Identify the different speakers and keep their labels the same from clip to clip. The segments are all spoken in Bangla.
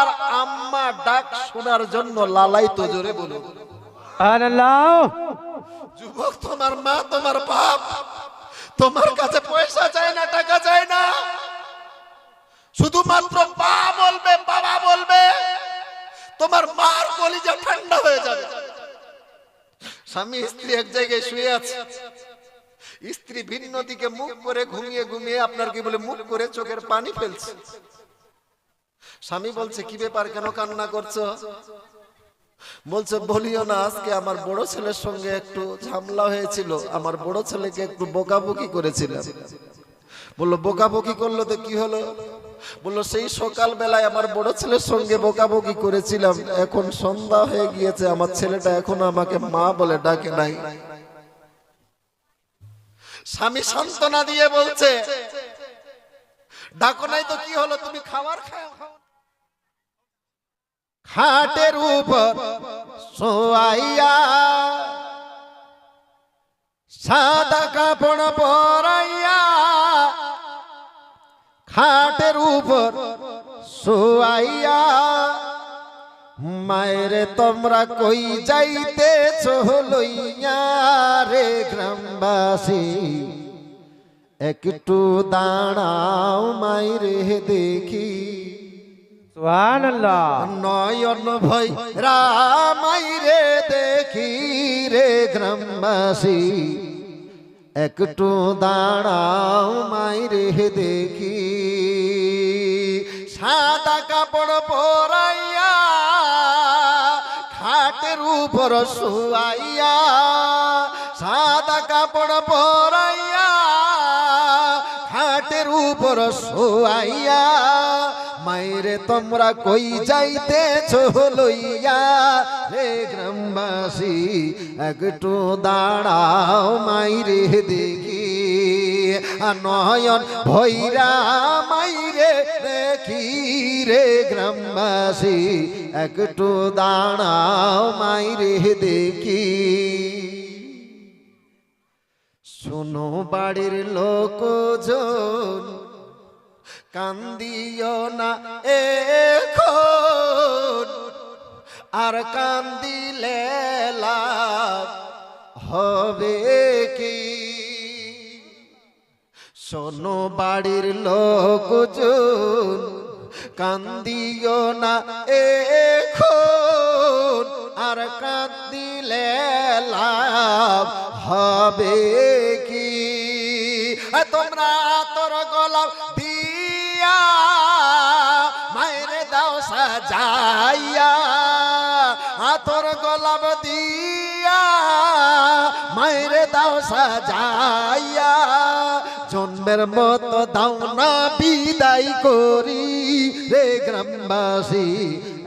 Speaker 1: আর আম্মা ডাক শোনার জন্য লালাই তো জোরে
Speaker 2: আল্লাহ।
Speaker 1: যুবক তোমার মা তোমার বাপ তোমার কাছে পয়সা চায় না টাকা চায় না। শুধুমাত্র মা বলবে বাবা বলবে তোমার মার কলিজা ঠান্ডা হয়ে যাবে। স্বামী স্ত্রী এক জায়গায় শুয়ে আছে। স্ত্রী ভিন্ন দিকে মুখ করে ঘুমিয়ে ঘুমিয়ে আপনার কি বলে মুখ করে চোখের পানি ফেলছে। স্বামী বলছে, কি ব্যাপার কেন কান্না করছ? বলছে, বলিও না, আজকে আমার বড় ছেলের সঙ্গে একটু ঝামেলা হয়েছিল। আমার বড় ছেলেকে একটু বোকাবুকি করেছিলাম। বলল, বোকাবুকি করল তো কি হলো? বলল, সেই সকাল বেলায় আমার বড় ছেলের সঙ্গে বোকাবুকি করেছিলাম। এখন সন্ধ্যা হয়ে গিয়েছে, আমার ছেলেটা এখন আমাকে মা বলে ডাকে নাই। স্বামী সান্ত্বনা দিয়ে বলছে, ডাকো নাই তো কি হলো? তুমি খাবার খাও। খাটের উপর সোয়াইয়া সাদা কাপড় পরাইয়া খাটের উপর সোয়াইয়া মায়েরে তোমরা কই যাইতে লইয়া রে গ্রামবাসী? একটু দাঁড়াও মাইরে দেখি। নয়ন ভয়, রামাই রে দেখি রে গ্রামবাসী। একটু দাঁড়াও মাইরে দেখি। সাদা কাপড় পরাইয়া, খাটের উপর শুয়াইয়া, সাদা কাপড় পরাইয়া খাটের উপর শোয়াইয়া মাইরে তোমরা কই যাইতেছ লইয়া? রে গ্রামবাসী, একটু দাঁড়াও মাইরে দেখি। নয়ন ভৈরা মাইরে দেখি রে গ্রামবাসী, একটু দাঁড়াও মাইরে দেখি। শোনো বাড়ির লোকজন, কান্দিও না এখন। আর কান্দিলে হবে কি? শোনো বাড়ির লোকজন, কান্দিও না এখন। আর কান্দিলে লাভ হবে কি? তোমরা তোর গোলাপ দিয়া মায়ের দাও সাজাইয়া আতর গোলাপ দিয়া মায়ের দাও সাজাইয়া জন্মের মতো দাও না বিদায় করি রে গ্রামবাসী।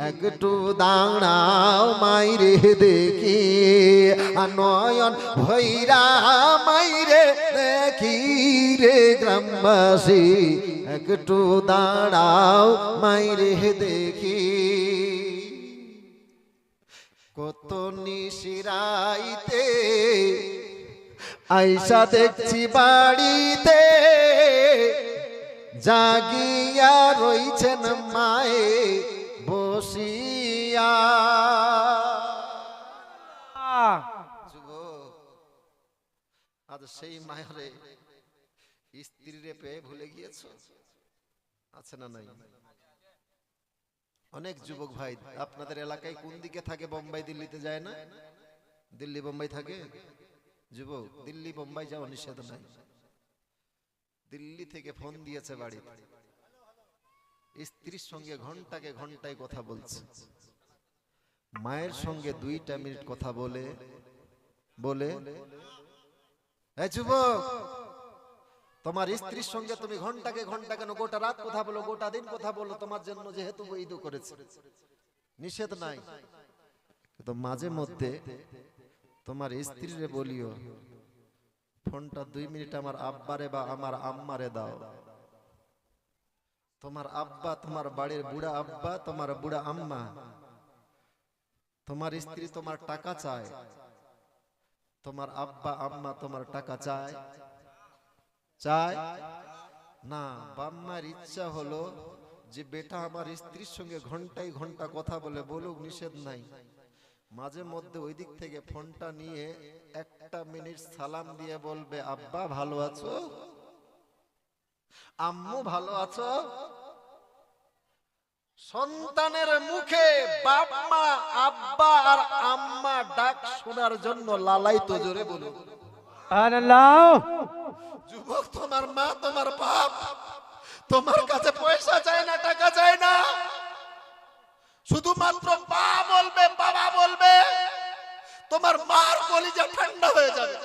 Speaker 1: একটু দাঁড়াও মাইরে দেখি। নয়ন ভৈরা মাইরে দেখি রে গ্রামবাসী। একটু দাঁড়াও মাইরে দেখি। কত নিশিরাইতে আইসা দেখছি বাড়িতে। জাগিয়া রইছেন মায়ে। বসিয়া আজ সেই মায়ারে স্ত্রীরে পেয়ে ভুলে গিয়েছ? আছে না নাই? অনেক যুবক ভাই, আপনাদের এলাকায় কোন দিকে থাকে? বোম্বাই, দিল্লিতে যায় না? দিল্লি, বোম্বাই থাকে? যুবক, দিল্লি, বোম্বাই যাওয়া নিষেধ নাই। দিল্লি থেকে ফোন দিয়েছে বাড়ি স্ত্রীর সঙ্গে ঘন্টাকে ঘন্টায় কথা বলছে। মায়ের সঙ্গে দুইটা মিনিট কথা বলে বলে তোমার স্ত্রীর সঙ্গে তুমি ঘন্টাকে ঘণ্টা কেন? গোটা রাত কথা বলো, গোটা দিন কথা বলো, তোমার জন্য যেহেতু বৈধ করেছে। নিষেধ নাই। কিন্তু মাঝে মধ্যে তোমার স্ত্রীরে বলিও, ফোনটা দুই মিনিট আমার আব্বারে বা আমার আম্মারে দাও। তোমার আব্বা, তোমার বাড়ির বুড়া আব্বা, তোমার বুড়া আম্মা, তোমার স্ত্রী তোমার টাকা চায়, তোমার আব্বা, আম্মা তোমার টাকা চায় চায়? না, বাম্মার ইচ্ছা হলো যে বেটা আমার স্ত্রীর সঙ্গে ঘন্টায় ঘণ্টা কথা বলে বলুক, নিষেধ নাই। মাঝে মধ্যে ওই দিক থেকে ফোনটা নিয়ে একটা মিনিট সালাম দিয়ে বলবে, আব্বা, ভালো আছো? আম্মু ভালো আছো? সন্তানের মুখে বাপ মা আব্বা আর আম্মা ডাক শোনার জন্য লালাই তো জোরে বলুন। যুবক তোমার মা তোমার বাপ তোমার কাছে পয়সা চায় না টাকা চায় না। শুধুমাত্র মা বলবে বাবা বলবে তোমার মার কলিজা ঠান্ডা হয়ে যাবে।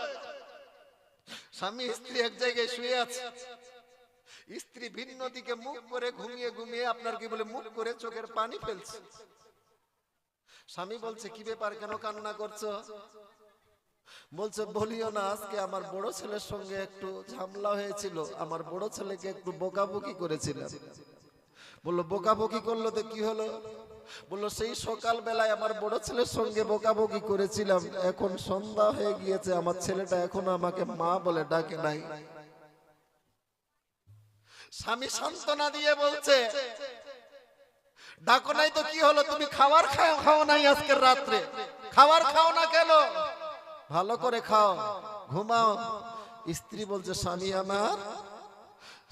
Speaker 1: স্বামী স্ত্রী এক জায়গায় শুয়ে আছে। স্ত্রী ভিন্ন দিকে মুখ করে ঘুমিয়ে ঘুমিয়ে আপনার কি বলে মুখ করে চোখের পানি ফেলছে? স্বামী বলছে, কি ব্যাপার কেন কান্না করছ? বলছে, বলিও না, আজকে আমার বড় ছেলের সঙ্গে একটু ঝামেলা হয়েছিল। আমার বড় ছেলেকে একটু বোকাবুকি করেছিলাম। বলল, বোকাবুকি করল তো কি হলো? বলল, সেই সকাল বেলায় আমার বড় ছেলের সঙ্গে বোকাবুকি করেছিলাম। এখন সন্ধ্যা হয়ে গিয়েছে, আমার ছেলেটা এখন আমাকে মা বলে ডাকে নাই। স্বামী সান্ত্বনা দিয়ে বলছে, ডাকো নাই তো কি হলো? তুমি খাবার খাও খাও নাই আজকের রাত্রে। খাবার খাও না কেন? ভালো করে খাও, ঘুমাও। স্ত্রী বলছে, স্বামী আমার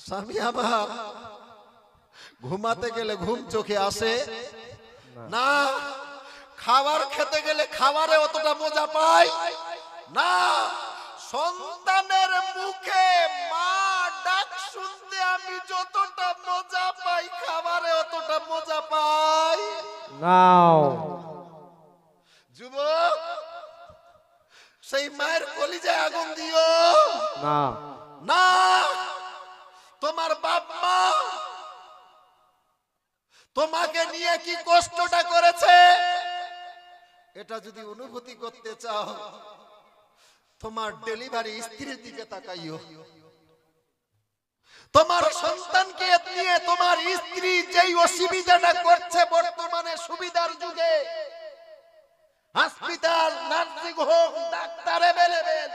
Speaker 1: স্বামী আমার, ঘুমাতে গেলে ঘুম চোখে আসে? না, খাবার খেতে গেলে খাবারে অতটা মজা পাই। না, সন্তানের মুখে মা ডাক শুনতে আমি যতটা মজা পাই খাবারে অতটা মজা পাই।
Speaker 2: নাও।
Speaker 1: যুবক সেই মায়ের কলিজায় আগুন দিও।
Speaker 2: না।
Speaker 1: না তোমার বাপ মা তোমাকে নিয়ে কি কষ্টটা করেছে? এটা যদি অনুভূতি করতে চাও তোমার ডেলিভারি স্ত্রীর দিকে তাকাইও। তোমার সন্তানকে নিয়ে তোমার স্ত্রী যেই অসুবিধাটা করছে বর্তমানে সুবিধার যুগে hospital nursing home, doctor available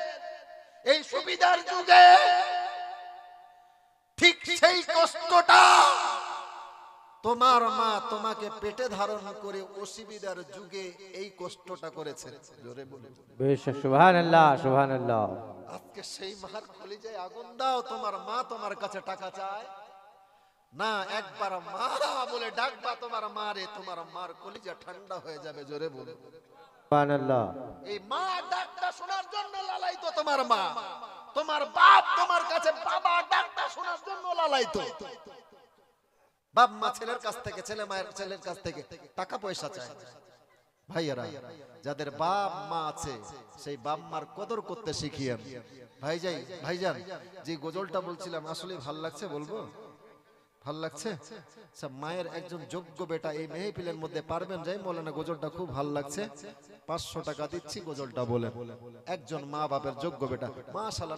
Speaker 1: এই সুবিধার যুগে ঠিক সেই কষ্টটা তোমার মা তোমাকে পেটে ধারণ করে অসুবিধার যুগে এই কষ্টটা করেছে। জোরে বলে
Speaker 2: বেশ
Speaker 1: আজকে সেই মার কলিজায় আগুন দাও তোমার মা তোমার কাছে টাকা চায়। না একবার মা বলে ডাকবা তোমার মারে তোমার মার কলিজা ঠান্ডা হয়ে যাবে জোরে বলে
Speaker 2: সুবহান
Speaker 1: এই মা ডাকটা শোনার জন্য লালাইতো তোমার মা। তোমার বাপ তোমার কাছে বাবা ডাকটা শোনার জন্য লালাইতো বাপ মা ছেলের কাছ থেকে ছেলে মায়ের ছেলের কাছ থেকে টাকা পয়সা চায়। ভাইয়ারা যাদের বাপ মা আছে সেই বাপ মার কদর করতে শিখিয়েন। ভাই যাই ভাইজান যে গজলটা বলছিলাম আসলে ভালো লাগছে বলব? ভালো লাগছে? আচ্ছা, মায়ের একজন যোগ্য বেটা এই মেহফিলের মধ্যে পারবেন যাই? মৌলানা গজলটা খুব ভালো লাগছে। পাঁচশো টাকা দিচ্ছি গজলটা বলে। একজন মা বাপের যোগ্য বেটা। মাশাআল্লাহ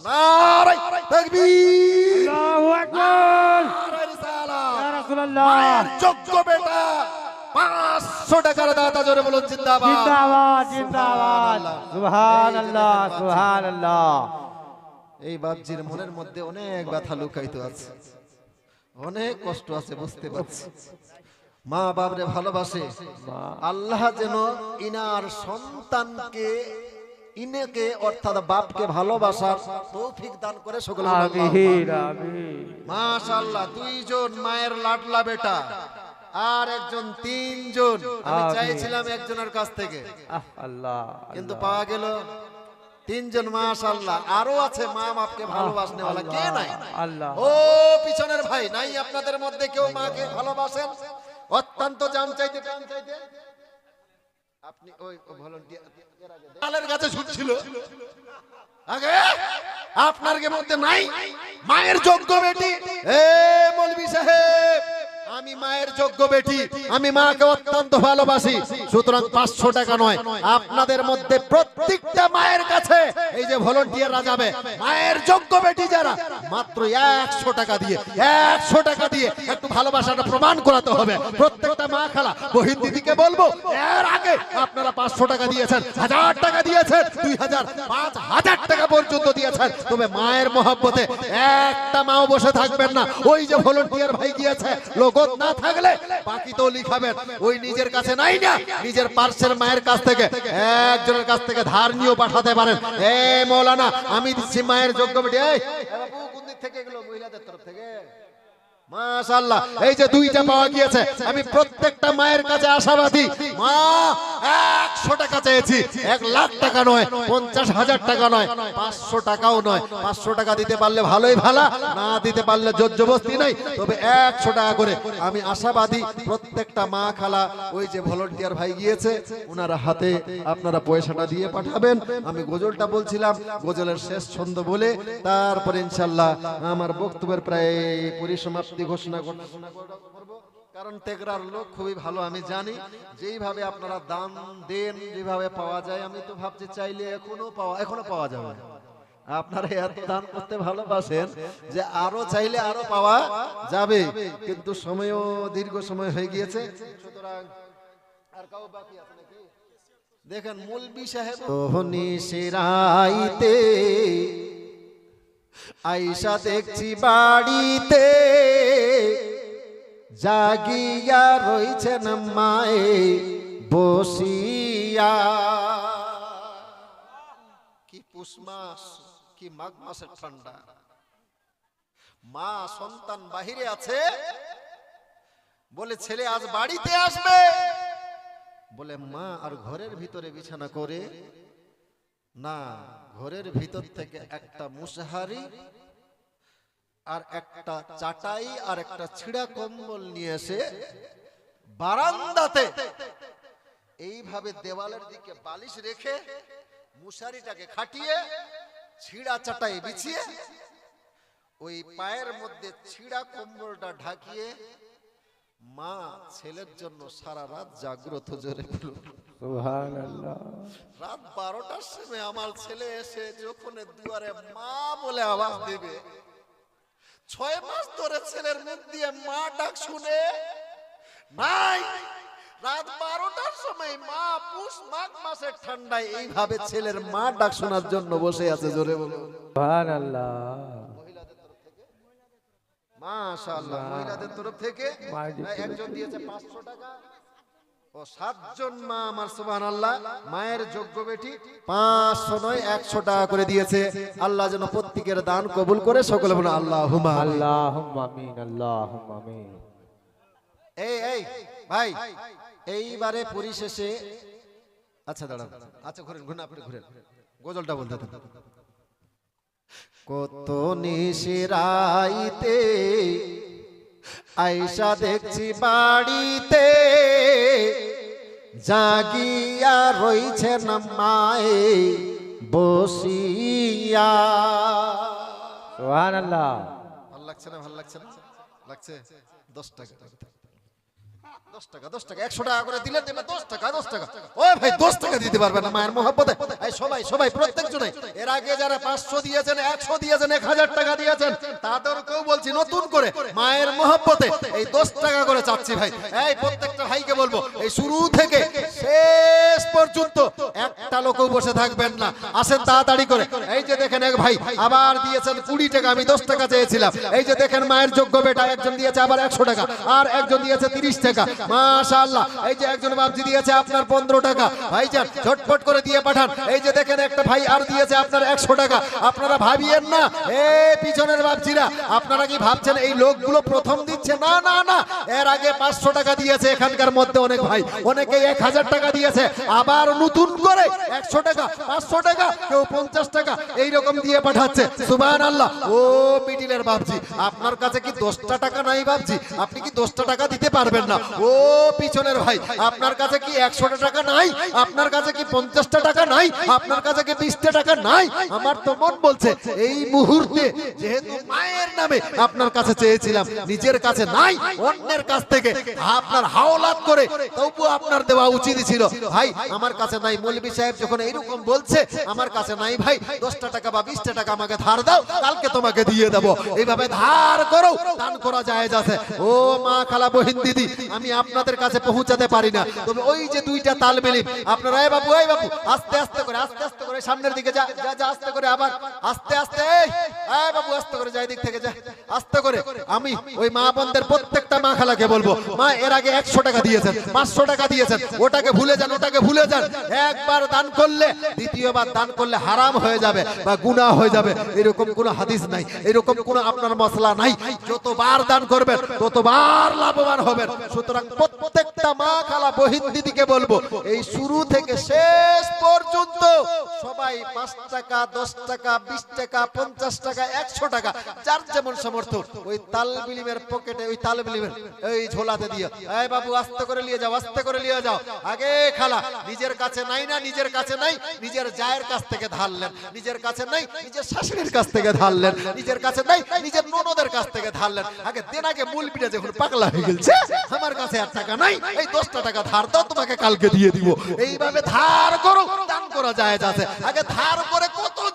Speaker 2: রাসূলুল্লাহ।
Speaker 1: যোগ্য বেটা। পাঁচশো টাকার দাতা জোরে বলুন জিন্দাবাদ।
Speaker 2: জিন্দাবাদ জিন্দাবাদ। সুবহান আল্লাহ আল্লাহ
Speaker 1: এই বাপজির মনের মধ্যে অনেক ব্যথা লুকায়িত আছে। অনেক কষ্ট আছে বুঝতে পারছি। মা বাবরে ভালোবাসে। আল্লাহ যেন ইনার সন্তানকে ইনেকে অর্থাৎ বাপকে ভালোবাসার তৌফিক দান করে সকল মাশাআল্লাহ দুইজন মায়ের লাডলা বেটা আর একজন তিনজন। আমি চাইছিলাম একজনের কাছ থেকে।
Speaker 2: আহ আল্লাহ
Speaker 1: কিন্তু পাওয়া গেল তিনজন মাশাআল্লাহ। আরও আছে মা বাপকে ভালোবাসনে वाला কে নাই?
Speaker 2: আল্লাহ।
Speaker 1: ও পিছনের ভাই নাই আপনাদের মধ্যে কেউ মাকে ভালোবাসেন? অত্যন্ত জান চাইতে চাইতে। আপনি ওই ভলান্টিয়ার কাছে ছুটছিল আগে? আপনার কে মধ্যে নাই? মায়ের যোগ্য বেটি। এ মলবি সাহেব। আমি মায়ের যোগ্য বেটি, আমি মাকে অত্যন্ত ভালোবাসি। সুতরাং পাঁচশো টাকা নয়, আপনাদের মধ্যে প্রত্যেকটা মায়ের কাছে এই যে ভলেন্টিয়াররা যাবে, মায়ের যোগ্য বেটি যারা, মাত্র একশো টাকা দিয়ে, একশো টাকা দিয়ে একটু ভালোবাসাটা প্রমাণ করাতে হবে। প্রত্যেকটা মা খালা, বহিন দিদিকে বলব, এর আগে আপনারা পাঁচশো টাকা দিয়েছেন, হাজার টাকা দিয়েছেন, দুই হাজার পাঁচ হাজার টাকা পর্যন্ত দিয়েছেন। তবে মায়ের মহব্বতে একটা মাও বসে থাকবেন না। ওই যে ভলেন্টিয়ার ভাই গিয়েছে, লোক নগদ না থাকলে বাকি তো লিখাবেন। ওই নিজের কাছে নাই না, নিজের পার্শ্বের মায়ের কাছ থেকে। একজনের কাছ থেকে ধার নিয়েও পাঠাতে পারেন। এ মৌলানা, আমি দিচ্ছি মায়ের যোগ্য বেটি থেকে এগুলো মহিলাদের তরফ থেকে? এই যে দুইটা পাওয়া গিয়েছে, আমি প্রত্যেকটা মায়ের কাছে আশাবাদী। মা, একশো টাকা চেয়েছি, এক লাখ টাকা নয়, পঞ্চাশ হাজার টাকা নয়, পাঁচশো টাকাও নয়। পাঁচশো টাকা দিতে পারলে ভালোই ভালো, না দিতে পারলে জোরজবস্তি নাই। তবে একশো টাকা করে আমি আশাবাদী, প্রত্যেকটা মা খালা, ওই যে ভলেন্টিয়ার ভাই গিয়েছে ওনার হাতে আপনারা পয়সাটা দিয়ে পাঠাবেন। আমি গজলটা বলছিলাম, গজলের শেষ ছন্দ বলে, তারপরে ইনশাল্লাহ আমার বক্তব্যের প্রায় পরিসমাপ্তি। কর- ঘোষণা করব কারণ তেগরার লোক খুবই ভালো, আমি জানি। যেইভাবে আপনারা দান দেন, যেভাবে পাওয়া যায়, আমি তো ভাবছি চাইলে এখনও পাওয়া এখনও পাওয়া যাবে আপনারা এত দান করতে ভালোবাসেন যে আরও চাইলে আরও পাওয়া যাবে। কিন্তু সময়ও দীর্ঘ সময় হয়ে গিয়েছে। সুতরাং আর দেখেন মৌলবি সাহেব। তোহনি সেরাইতে আইসা দেখছি বাড়িতে জাগিয়া রইছেন মায়ে বসিয়া। কি পুষ মাস কি মাঘ মাসের ঠান্ডা। মা সন্তান বাহিরে আছে? বলে ছেলে আজ বাড়িতে আসবে? বলে মা আর ঘরের ভিতরে বিছানা করে না ঘরের ভিতর থেকে একটা মুসাহারি আর একটা চাটাই আর একটা ছিঁড়া কম্বল নিয়ে এসে বারান্দাতে এইভাবে দেওয়ালের দিকে বালিশ রেখে মুসারিটাকে খাটিয়ে ছিঁড়া চাটাই বিছিয়ে ওই পায়ের মধ্যে ছিঁড়া কম্বলটা ঢাকিয়ে মা ছেলের জন্য সারা রাত জাগ্রত জোরে রাত বারোটার সময় আমার ছেলে এসে যখন দুয়ারে মা বলে আওয়াজ দেবে ছয় মাস ধরে ছেলের মুখ দিয়ে মা ডাক শুনে নাই রাত বারোটার সময় মা পুষ মাঘ মাসের ঠান্ডায় এইভাবে ছেলের মা ডাক শোনার জন্য বসে আছে জোরে বলো।
Speaker 2: সুবহানাল্লাহ।
Speaker 1: মাশাআল্লাহ মহিলাদের তরফ থেকে। একজন দিয়েছে পাঁচশো টাকা। ও সাতজন মা আমার সুবাহ আল্লাহ মায়ের যোগ্য বেটি পাঁচশো নয় একশো টাকা করে দিয়েছে। আল্লাহ যেন প্রত্যেকের দান কবুল করে সকলে বলে আল্লাহ এই এই ভাই এইবারে পরিশেষে আচ্ছা দাঁড়ান আচ্ছা ঘুরেন ঘুরেন আপনি ঘুরেন। গজলটা বলতে। কত নিশিরাইতে আইসা দেখছি বাড়িতে জাগিয়া রইছে না মায়ে বসিয়া।
Speaker 2: সুবহানাল্লাহ।
Speaker 1: ভালো লাগছে না ভালো লাগছে না? লাগছে? দশ টাকা। দশ টাকা দশ টাকা একশো টাকা করে দিলেন দেবে দশ টাকা দশ টাকা। ও ভাই দশ টাকা দিতে পারবে না মায়ের মহাব্বতে। এই সবাই সবাই প্রত্যেক জনে এর আগে যারা পাঁচশো দিয়েছেন একশো দিয়েছেন এক হাজার টাকা দিয়েছেন তাদেরকেও বলছি নতুন করে মায়ের মহাব্বতে এই দশ টাকা করে চাচ্ছি ভাই। এই প্রত্যেকটা ভাইকে বলব এই শুরু থেকে শেষ পর্যন্ত একটা লোকও বসে থাকবেন না। আসেন তাড়াতাড়ি করে। এই যে দেখেন এক ভাই, আবার দিয়েছেন কুড়ি টাকা, আমি দশ টাকা চেয়েছিলাম। এই যে দেখেন মায়ের যোগ্য বেটা, একজন দিয়েছে আবার একশো টাকা, আর একজন দিয়েছে তিরিশ টাকা। মাশাআল্লাহ, এই যে একজন বাবজি দিয়েছে আপনার পনেরো টাকা। ভাইজান, ঝটপট করে দিয়ে পাঠান। এই যে দেখেন একটা ভাই আর দিয়েছে আপনার একশো টাকা। আপনারা ভাবিয়েন না। এ পিছনের বাবজিরা আপনারা কি ভাবছেন এই লোকগুলো প্রথম দিচ্ছে? না না না। এর আগে পাঁচশো টাকা দিয়েছে এখানকার মধ্যে অনেক ভাই। অনেকে এক হাজার টাকা দিয়েছে। আবার নতুন করে একশো টাকা, পাঁচশো টাকা, কেউ পঞ্চাশ টাকা, এইরকম দিয়ে পাঠাচ্ছে। সুবান আল্লাহ ও মিডিলের বাবজি আপনার কাছে কি দশটা টাকা নাই বাবজি আপনি কি দশটা টাকা দিতে পারবেন না? ও পিছনের ভাই, আপনার কাছে কি একশোটা টাকা নাই? আপনার কাছে কি পঞ্চাশটা টাকা নাই? আপনার কাছে কি বিশটা টাকা নাই? আমার তো মন বলছে, এই মুহূর্তে যেহেতু মায়ের নামে আপনার কাছে চেয়েছিলাম, নিজের কাছে নাই, অন্যের কাছ থেকে আপনার হাওলাত করে তবু আপনার দেওয়া উচিত ছিল। ভাই, আমার কাছে নাই মৌলবী সাহেব যখন এরকম বলছে, আমার কাছে নাই ভাই, দশটা টাকা বা বিশটা টাকা আমাকে ধার দাও, কালকে তোমাকে দিয়ে দেবো। এইভাবে ধার করো, দান করা যায় যাচ্ছে ও মা খালা বহিন দিদি, আমি আপনাদের কাছে পৌঁছাতে পারি না। তবে ওই যে দুইটা তাল মিলিম আপনারা এই বাবু এই বাবু আস্তে আস্তে করে, আস্তে আস্তে করে, সামনের দিকে যা যা যা, আস্তে করে আবার, আস্তে আস্তে, এই বাবু আস্তে করে যাই দিক থেকে যা, আস্তে করে। আমি ওই মা বন্ধের প্রত্যেকটা মা খালাকে বলব, মা, এর আগে একশো টাকা দিয়েছেন, পাঁচশো টাকা দিয়েছেন, ওটাকে ভুলে যান, ওটাকে ভুলে যান, একবার দান করলে, দ্বিতীয়বার দান করলে হারাম হয়ে যাবে বা গুনাহ হয়ে যাবে। এরকম কোনো হাদিস নাই, এরকম কোনো আপনার মশলা নাই। যতবার দান করবেন, ততবার লাভবান হবেন। সুতরাং প্রত্যেকটা মা খালা বহিন দিদিকে বলব, এই শুরু থেকে শেষ পর্যন্ত সবাই পাঁচ টাকা, দশ টাকা, বিশ টাকা, পঞ্চাশ টাকা, একশো টাকা, যার যেমন সমর্থ ওই তাল বিলিমের পকেটে, ওই তাল বিলিমের, এই ঝোলাতে দিয়ে এই বাবু, আস্তে করে নিয়ে যাও, আস্তে করে নিয়ে যাও। আগে খালা, নিজের কাছে নাই না, নিজের কাছে নাই, নিজের জায়ের কাছ থেকে ধারলেন। নিজের কাছে নাই, নিজের শাশুড়ির কাছ থেকে ধারলেন। নিজের কাছে নাই, নিজের ননদের কাছ থেকে ধারলেন। আগে দেন, আগে মূল পিঠা যখন পাগলা হয়ে গেছে আমার কাছে আর টাকা নাই, এই দশটা টাকা ধার দাও, তোমাকে কালকে দিয়ে দিব। এইভাবে ধার করো, দান করা যায় যাতে। আগে ধার করে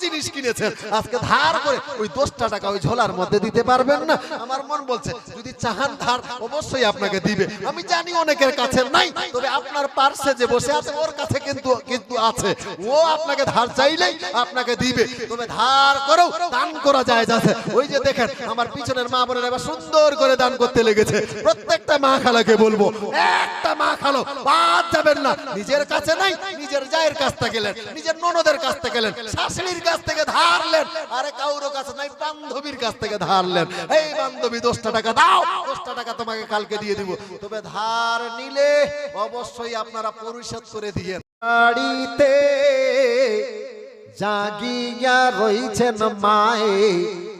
Speaker 1: জিনিস কিনেছেন, আজকে ধার করে ওই দশটা টাকা ওই ঝোলার মধ্যে দিতে পারবেন না। আমার মন বলছে, যদি চাহান ধার অবশ্যই আপনাকে দিবে। আমি জানি অনেকের কাছে নাই, তবে আপনার পার্শ্বে যে বসে আছে, ওর কাছে কিন্তু কিন্তু আছে। ও আপনাকে ধার চাইলেই আপনাকে দিবে। তবে ধার করেও দান করা যায় যাচ্ছে ওই যে দেখেন, আমার পিছনের মা বোনেরা এবার সুন্দর করে দান করতে লেগেছে। প্রত্যেকটা মা খালাকে বলব, একটা মা খালো, বাদ যাবেন না। নিজের কাছে নাই, নিজের জায়ের কাছ থেকে গেলেন নিজের ননদের কাছ থেকে গেলেন শাশুড়ির কাছ থেকে ধারলেন আরে কাউরো কাছে নাই, বান্ধবীর কাছ থেকে ধারলেন এই বান্ধবী, দশটা টাকা দাও, দশটা টাকা তোমাকে কালকে দিয়ে দিব। তবে ধার নিলে অবশ্যই আপনারা পরিশোধ করে দিয়ে বাড়িতে জাগিয়া রইছেন মায়ে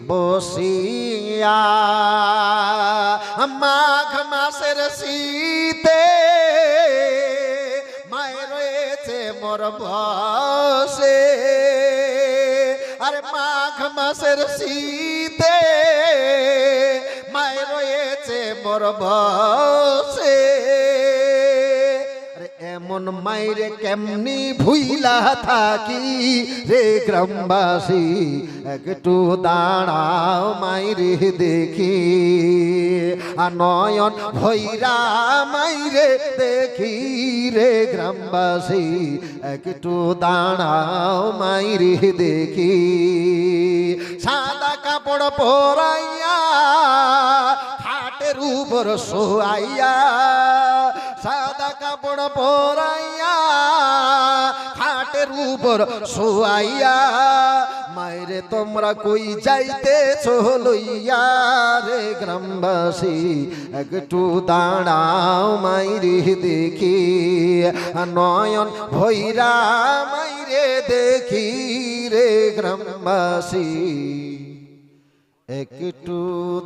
Speaker 1: বসিয়া। মাঘ মাসের শীতে মায়ে রয়েছে মোর আরে মাঘ মাসের শীতে মায়ে রয়েছে মোর আরে এমন মাইরে কেমনি ভুইলা থাকি রে গ্রামবাসী, একটু দাঁড়াও মাইরে দেখি। নয়ন ভৈরা মাইরে দেখি রে গ্রামবাসী, একটু দাঁড়াও মাইরে দেখি। সাদা কাপড় পরাইয়া, খাটের উপর শোয়াইয়া সাদা কাপড় পরাইয়া খাটের উপর শোয়াইয়া মায়েরে তোমরা কই যাইতে লইয়া রে গ্রামবাসী? একটু দাঁড়াও মাইরে দেখি। নয়ন ভৈরা মাইরে দেখি রে গ্রামবাসী। একটু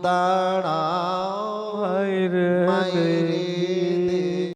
Speaker 1: দাঁড়াও
Speaker 2: মায়েরে
Speaker 1: মাইরে।